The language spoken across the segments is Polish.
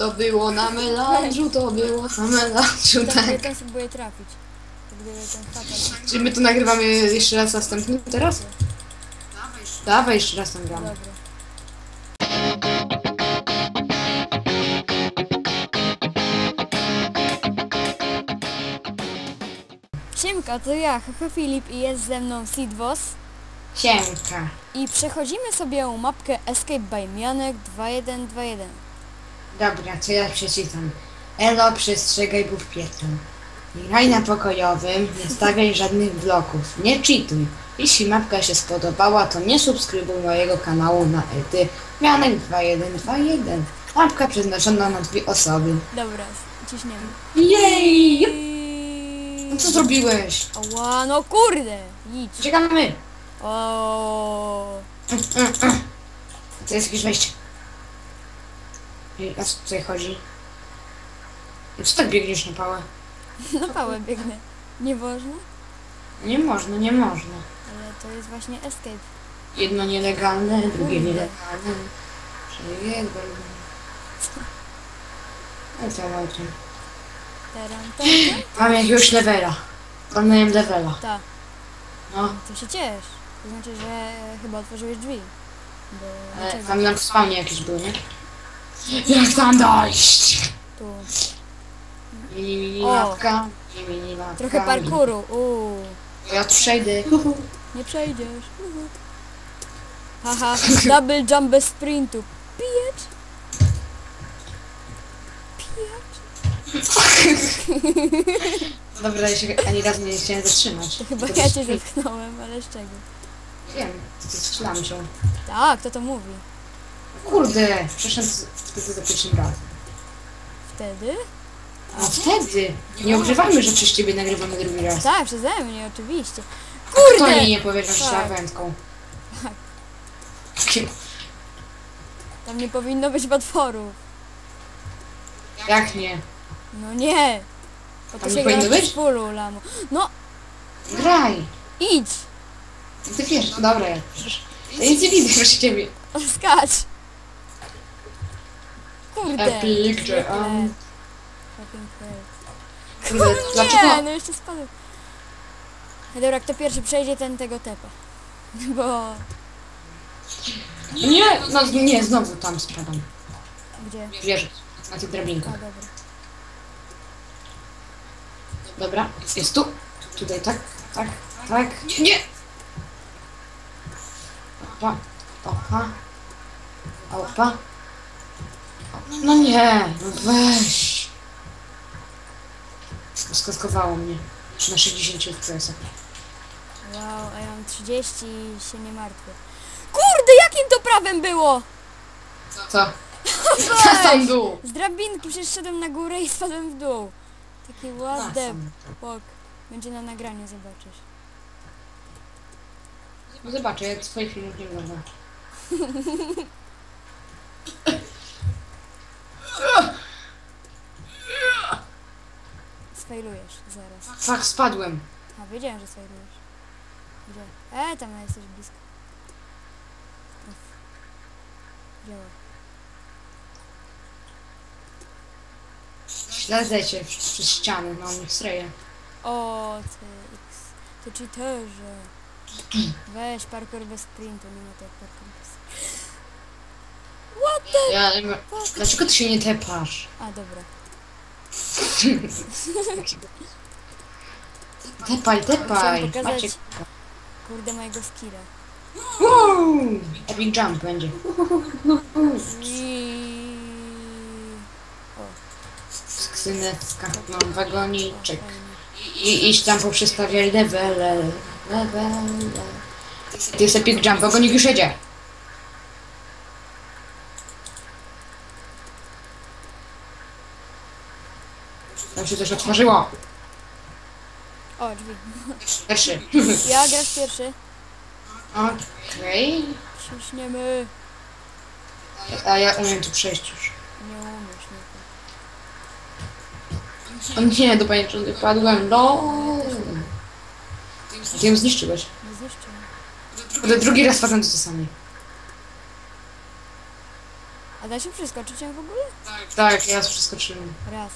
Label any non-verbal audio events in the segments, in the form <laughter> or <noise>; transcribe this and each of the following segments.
To było na melanżu, to było na melanżu, Tak, tak. tam spróbuję trafić. To Gdyby ten fatal... Czy my tu nagrywamy jeszcze raz następny teraz? Dawaj jeszcze raz tam gramy. Dobra. Siemka, to ja, Haha Filip i jest ze mną Sidwos. Siemka. I przechodzimy sobie mapkę Escape by Mianek 2121. Dobra, co ja przeczytam. Elo, przestrzegaj bów pietrą. Nie graj na pokojowym, nie stawiaj żadnych bloków, nie cheatuj. Jeśli mapka się spodobała, to nie subskrybuj mojego kanału na ety Mianek 2121. Mapka przeznaczona na dwie osoby. Dobra, ciśniemy. Jej! No co zrobiłeś? Ała, no kurde! Idź. Czekamy. O. To jest jakieś wejście. Ej, A co tutaj chodzi? I co tak biegniesz na pałę? <laughs> Na pałę biegnę. Nie można? Nie można, nie można. Ale to jest właśnie escape. Jedno nielegalne, drugie nielegalne. Przejedłem. No co mam tu? Teran, teran. Mam jakiegoś levela. Walnąłem levela. Ta, No, to się ciesz. To znaczy, że chyba otworzyłeś drzwi. Bo ale dlaczego? tam na spawnie jakieś były, nie? Jak tam dojść? Tu. Mini O. mini mapka. Trochę parkouru. Uuu. Ja tu przejdę. Nie przejdziesz. Uhu. Haha, double jump bez sprintu. Pijacz? Pijacz? <laughs> Dobra, ja się ani razu nie chciałem zatrzymać. To chyba Tylko ja cię zepchnąłem, ale z czego? Wiem, ty strzelam się. Tak, kto to mówi? Kurde, przeszedł wtedy za pierwszym razem. Wtedy? No wtedy. Nie ukrywajmy, że przez ciebie nagrywamy drugi raz. Tak, przeze mnie, oczywiście. Kto Kurde! jej nie powie, że Tak. wędką? Tak. Tam nie powinno być potworów. Jak nie? No nie! Po to Tam się nie gra powinno w być? pulu, lamo. No, Graj! idź! Ty wiesz, no dobra, ja. Ja nic nie widzę proszę ciebie. Skacz! Kurde! Epic, zwykle. Um, Fucking fail. kurde, Nie, dlaczego? no jeszcze spadł. Dobra, kto pierwszy przejdzie, ten tego tepa. <laughs> Bo... Nie, no nie, znowu tam spadam. Gdzie? Wiesz, na tych A, drabinkach. dobra. Dobra, jest tu. Tutaj, tak, tak, tak. Nie! Opa, opa, opa. No nie, no weź. Skaskowało mnie na 60 FPS. Wow, a ja mam 30 i się nie martwię. Kurde, jakim to prawem było? Co? Co <laughs> tam dół? Z drabinki przeszedłem na górę i spadłem w dół. Taki what the fuck. Będzie na nagraniu, zobaczysz. No zobaczę, jak twoich filmów nie wygląda. <laughs> Sfejlujesz zaraz. Fak, spadłem. A, wiedziałem, że sfejlujesz. Gdzie? E, tam jesteś blisko. Uff. Działa. Śledzę cię przez ściany, no mnie sreje. O, ty X. Ty cheaterze. Weź parkour bez sprintu, nie ma tak parkour bez What the Ja, nie dlaczego ty się nie tepasz? A, dobra. Tepaj, tepaj. Chciałam pokazać- Macie... Kurde mojego skilla. Epic jump będzie. I... Skrzyneczka, mam wagoniczek. I iść tam poprzestawiać levele. Levele. To jest epic jump, wagonik już jedzie. Się coś otworzyło. O, drzwi. Pierwszy. Ja grasz pierwszy. Okej. Ciśniemy. A ja umiem tu przejść już. Nie umiesz, nie. O nie, do pajęczyny padłem. No. Ty ją zniszczyłeś. Nie zniszczymy. Drugi raz padłem do tej samej. A da się przeskoczyć w ogóle? Tak, ja przeskoczyłem. Raz.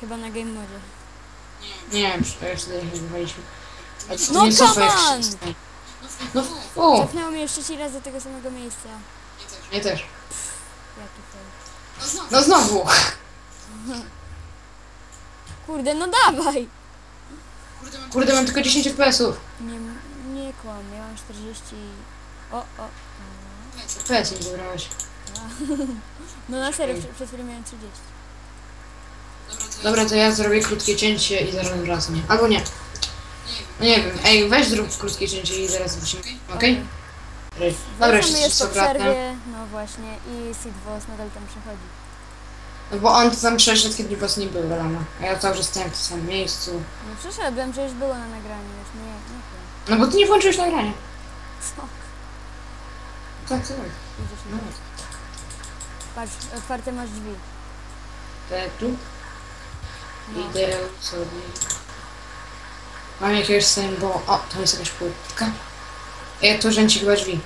Chyba na game modzie. Nie, wygrywaliśmy. Ale to No nie come on! No fu, Cofnęło mnie jeszcze trzeci raz do tego samego miejsca. nie też. Jaki fail. No znowu. <laughs> Kurde, no dawaj! Kurde, mam tylko 10 FPS-ów. Nie, nie kłam, ja mam 40... O, o. o. FPS nie wygrałeś. No na serio, przed chwilą miałem 30. Dobra, to ja zrobię krótkie cięcie i zaraz wracam. Albo nie. No nie wiem. Ej, weź zrób krótkie cięcie i zaraz wrócimy. Okej? Okay? Dobra, Wracamy jeszcze jest po Sokratem. przerwie, no właśnie, i Sid Boss nadal tam przechodzi. No bo on tam przeszedł, kiedy boss nie był, wiadomo. A ja cały czas stałem w tym samym miejscu. No przeszedłem, przecież było na nagraniu już, nie, nie wiem. No bo ty nie włączyłeś nagrania. Co? Tak, tak. Idziesz No. na Patrz, otwarte masz drzwi. Tak, tu. No. Idę sobie. Mam jakiegoś symbolu. O, to jest jakaś płytka. Ej, tu rzęci chyba drzwi.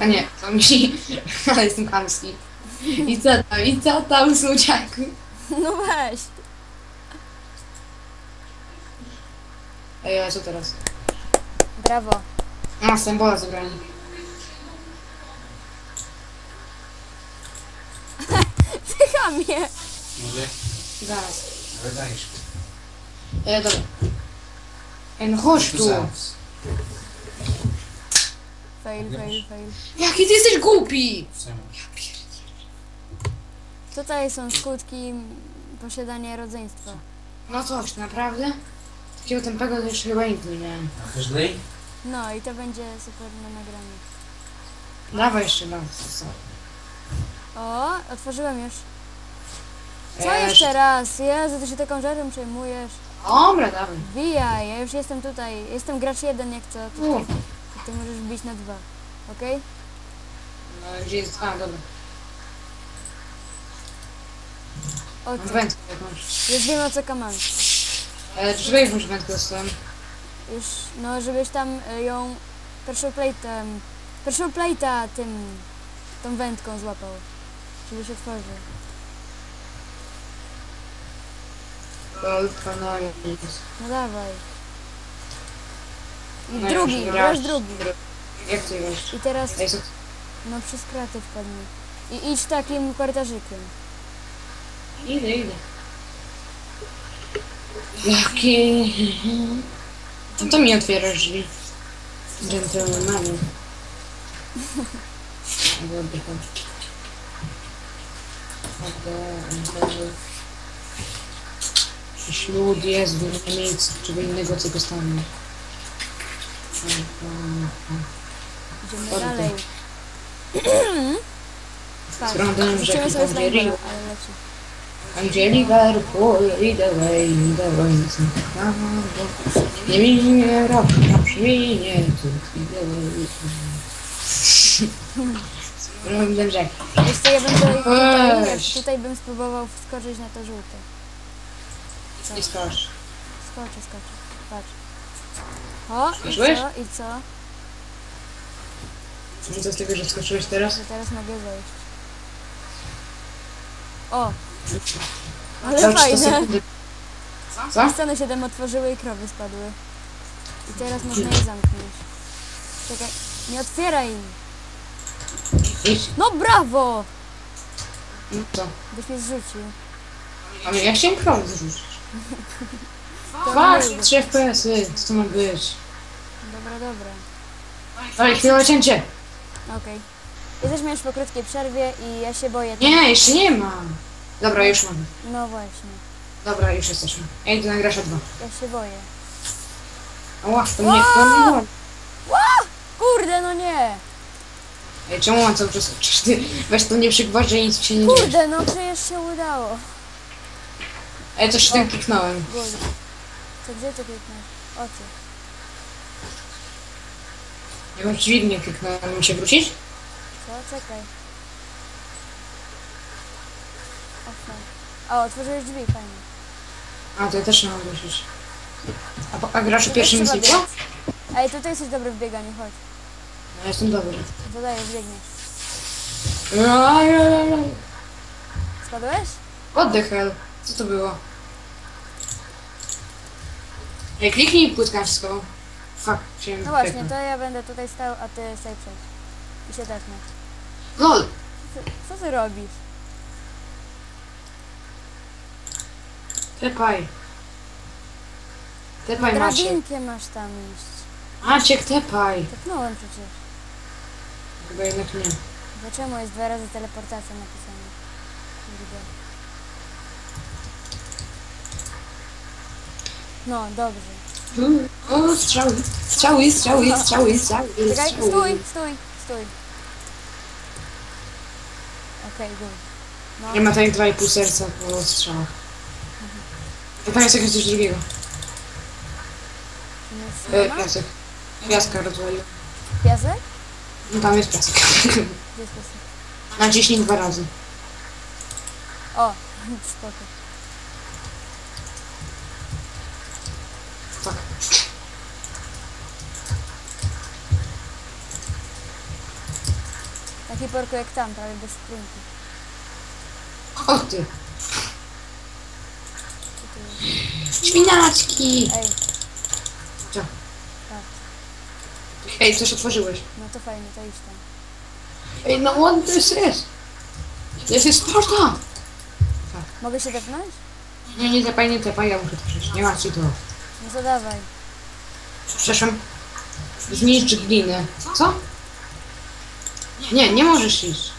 A nie, to mi... <laughs> Ale jestem chamski. I co tam, i co tam, słodziaku? No weź. Ej, ale co teraz? Brawo. A, symbola zabrali. <laughs> Tycha mnie. Zaraz. ale dajesz. E, dobra. Ej, no chodź Tu zaraz. Fail, fail, fail. Jaki ty jesteś głupi! Czemu? Tutaj są skutki posiadania rodzeństwa. No coś, naprawdę? Takiego tempego to jeszcze chyba nigdy nie miałem. Dalej? No i to będzie super na nagranie. Dawaj jeszcze raz. Co? O, otworzyłem już. Co jeszcze raz? Jezu, ty się taką rzeczą przejmujesz. Dobra, dawaj. Wbijaj, ja już jestem tutaj. Jestem gracz jeden, jak co. To U, ty, możesz wbić na dwa. Okej? no gdzie jest... A, dobra. Mam wędkę jakąś. Już wiem o co kaman. E, dlaczego jakąś wędkę dostałem? Już, no żebyś tam y, ją pierwszą plate'em, pierwszą plate'a tym, tą wędką złapał. Żebyś otworzył. Golfa, no nic. No dawaj. I No drugi, już grasz raz. drugi. Jak ty grasz? I teraz, Ej, co? no przez kratę wpadnie. I idź takim korytarzykiem. Idę, idę. Jakie... No to mi otwierasz drzwi. Dżentelmenie. Dobra, chodź. Ślud jest w Niemiec, czego innego co dostanie. Idziemy Chodź, dalej. Sprawdzam, że rzucimy sobie snajpera, ale leci. Angelica, pull it away, the rains Nie minie rok, a przyminie tu Robię rzek. Wiesz co, ja bym tutaj, tutaj bym spróbował wskoczyć na to żółte. Co? I skocz. Skoczę, skoczę. Patrz. O, i Skoczyłeś? co, i co? I co z tego, że skoczyłeś teraz? Że teraz mogę zejść. O, ale czas fajne. <laughs> Co? Sceny się tam otworzyły i krowy spadły. I teraz można je zamknąć. Czekaj, nie otwieraj im. No brawo! No co? Byś mnie zrzucił. Ale ja chciałem krowę zrzucić. Nie 3 FPS-y. Co to ma być? Dobra, dobra. Dawaj, chwilę cięcie. Okej. Jesteśmy już po krótkiej przerwie i ja się boję. Nie, jeszcze nie ma. Dobra, już mam. No właśnie. Dobra, już jesteśmy. Ej, ty nagrasz o dwa. Ja się boję. Ała, to mnie, to mnie boli. Kurde, no nie! Ej, czemu mam cały czas... Ty <laughs> weź to nie przygwoźdź, że nic się nie dzieje. Kurde, no przecież się udało. Ej, coś tam kliknąłem. Gol. Co, gdzie to kliknąć? O co? Jakąś dźwignię kliknąłem. Mam się wrócić? Co? Czekaj. O, fajnie. O, otworzyłeś drzwi, fajnie. A, to ja też nie mam wrócić. A, po- a grasz o To pierwszym też miejscu? trzeba biec. Ej, tutaj jesteś dobry w bieganiu, chodź. No, jestem dobry. Zadajesz, biegniesz. Spadłeś? What the hell? Co to było? Ej, kliknij płytkawską. Fuck, chciałem No właśnie, to ja będę tutaj stał, a ty sobie przejdź. I się tepnę. LOL! Co, co ty robisz? Tepaj. Tepaj Maciek. Drabinkę masz tam iść. Maciek, tepaj. Tepnąłem przecież. Chyba jednak nie. Dlaczego jest dwa razy teleportacja napisana? Kurde. No, dobrze. O, strzały, strzały, strzały, strzały, strzały, Czekaj, strzały. stój, stój, stój. Okej, good. No, Nie ma tak 2,5 serca po strzałach. A tam jest jakieś coś drugiego. nic E, nie ma? piasek. Piaska rozwalił. Piasek? No tam jest piasek. Gdzie jest piasek? Naciśnij dwa razy. O, <laughs> spoko. Tam, prawie bez sprintu. O ty. Co tu jest? Ej, Co? patrz. Ej, coś otworzyłeś. No to fajnie, to idź tam. Ej, no what this is? This is Sparta! Mogę się tepnąć? Nie, nie tepaj, nie tepaj, ja muszę to przejść. Nie ma ci to. No to dawaj. Przeszłam. Zniszcz glinę. Co? Nie, nie możesz iść.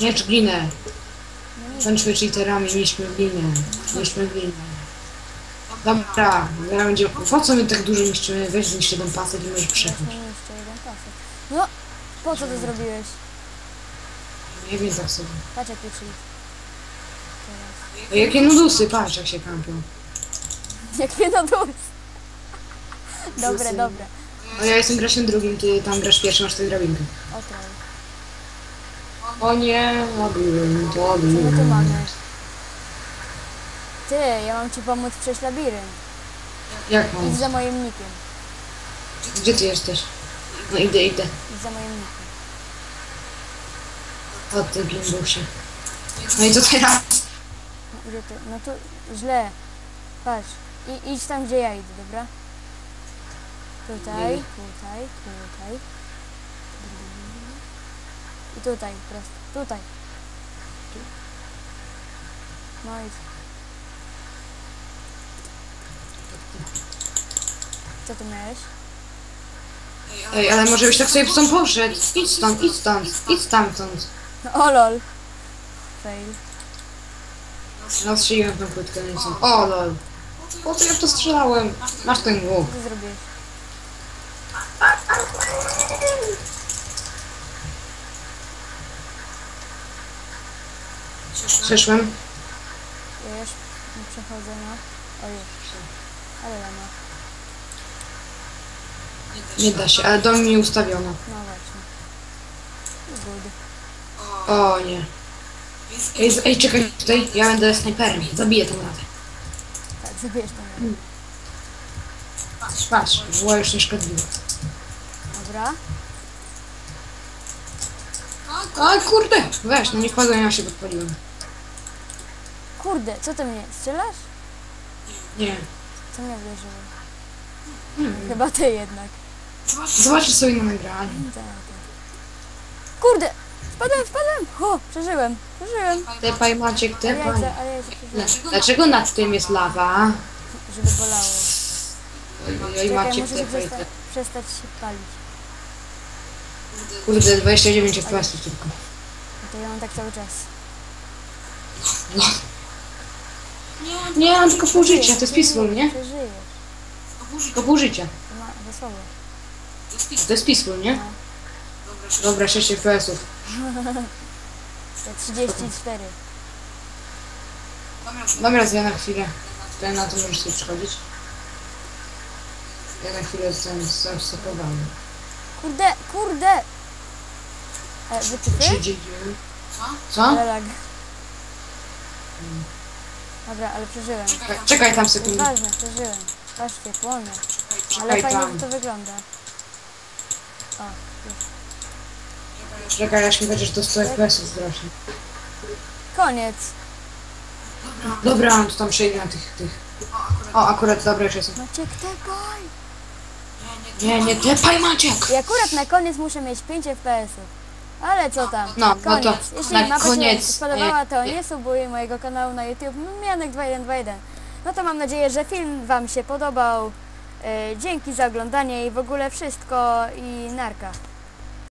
Niszcz glinę. Kończmy cheaterami, niszczmy glinę. Niszczmy glinę. Dobra, zaraz będzie... Po co my tak dużo niszczymy? Weź zniszcz jeden pasek i możesz. Właśnie jeszcze jeden pasek. No, po co to zrobiłeś? Nie wiem tak sobie. Patrz. Ej, Jakie nudusy, patrz jak się kampią. Jak mnie na dół. Dobre, Nudusy. dobre. No ja jestem graszem drugim, ty tam grasz pierwszy, masz tę drabinkę. O troll. O nie, labirynt, Co my tu mamy? Ty, ja mam ci pomóc przejść labirynt. Jak Idź mam? za moim nikiem. Gdzie ty jesteś? No idę, idę. Idź za moim nikiem. O ty gimbusie. No i co teraz? Idę tu. No tu źle. Patrz. I, idź tam, gdzie ja idę, dobra? Tutaj, tutaj, tutaj. I tutaj, prosto. Tutaj. No i... Co tu miałeś? Ej, ale może byś tak sobie stąd poszedł. Idź stąd, idź stąd, idź stamtąd. No, o lol. Fail. No strzeliłem tą płytkę, no i co? O lol. Po co ja to strzelałem? Masz ten łuk. Co zrobiłeś? Przeszłem. Ja już nie przechodzę na... O już. Ale lama. Nie da się, ale dom mi ustawiono. No właśnie. Good. O nie. Ej, z- ej czekaj tutaj, ja będę snajperem. Zabiję tą radę. Tak, zabierz to. mnie. Patrz, była już nieszkodliwa. Dobra. A kurde! Weź, no nie wpadłem, ja się podpaliłem. Kurde, co ty mnie? Strzelasz? Nie. Co mnie uderzyło? Hmm. Chyba ty jednak. Zobaczysz sobie na nagraniu. Tak, tak. Kurde! Spadłem, spadłem! O, przeżyłem, przeżyłem. Tepaj Maciek, Ale tepaj. jajce, ale jajce przeżyłem. Dlaczego nad tym jest lawa? Żeby bolało. Oj, Czekaj, Maciek, muszę się tepaj. przestać się palić. Kurde, 29 FPS tylko. No to ja mam tak cały czas. No. Nie, mam tylko pół życia, to jest peaceful, nie? Przeżyjesz. Tylko pół życia. To ma wesoło. To jest peaceful, nie? Dobra, 6 FPS-ów. To 34. Dobra, ja na chwilę. Tutaj na to możesz sobie przychodzić. Ja na chwilę jestem zastopowany. Kurde, kurde! E? Przyjdzie. Co? Ale lag. Dobra, ale przeżyłem. Czekaj, czekaj tam sekundę. ważne, przeżyłem. Patrzcie, płonę. Ale Czekaj fajnie tam. to wygląda. O, już. Czekaj, aż mi chociaż do 100 FPS wzrośnie. Koniec. Dobra, to tam przejdę na tych, tych. O, akurat dobra już jest. Maciek, tepaj! Nie, nie tepaj Maciek! I akurat na koniec muszę mieć 5 FPS-ów. Ale co tam? No, no to koniec. Jeśli na mapa koniec, się spodobała, to nie subuj mojego kanału na YouTube no, Mianek2121. No to mam nadzieję, że film Wam się podobał. E, dzięki za oglądanie i w ogóle wszystko i narka.